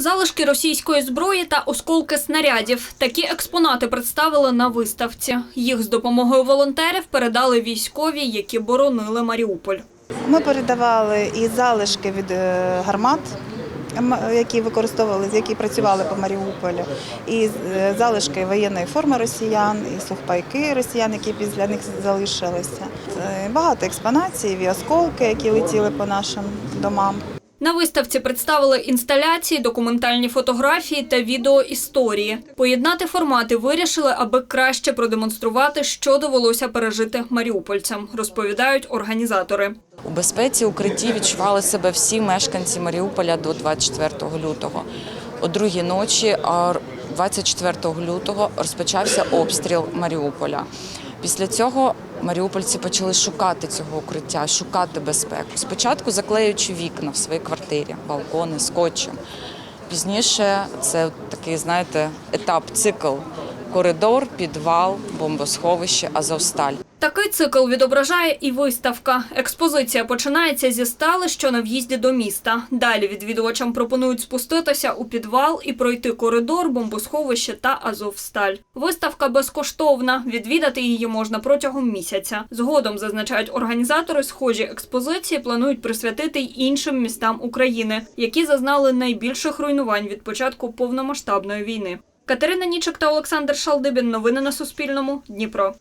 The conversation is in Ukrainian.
Залишки російської зброї та осколки снарядів. Такі експонати представили на виставці. Їх з допомогою волонтерів передали військові, які боронили Маріуполь. Ми передавали і залишки від е, гармат, які використовували, які працювали по Маріуполю, і е, залишки воєнної форми росіян, і сухпайки росіян, які після них залишилися. Багато експонацій, і осколки, які летіли по нашим домам. На виставці представили інсталяції, документальні фотографії та відеоісторії. Поєднати формати вирішили, аби краще продемонструвати, що довелося пережити маріупольцям, розповідають організатори. У безпеці укритті відчували себе всі мешканці Маріуполя до 24 лютого. О другій ночі, 24 лютого, розпочався обстріл Маріуполя. Після цього маріупольці почали шукати цього укриття, шукати безпеку. Спочатку заклеюючи вікна в своїй квартирі, балкони, скотчем. Пізніше це такий, знаєте, етап, цикл. Коридор, підвал, бомбосховище, Азовсталь. Такий цикл відображає і виставка. Експозиція починається зі стали, що на в'їзді до міста. Далі відвідувачам пропонують спуститися у підвал і пройти коридор, бомбосховище та Азовсталь. Виставка безкоштовна. Відвідати її можна протягом місяця. Згодом зазначають організатори, схожі експозиції планують присвятити й іншим містам України, які зазнали найбільших руйнувань від початку повномасштабної війни. Катерина Нічик та Олександр Шалдибін. Новини на Суспільному. Дніпро.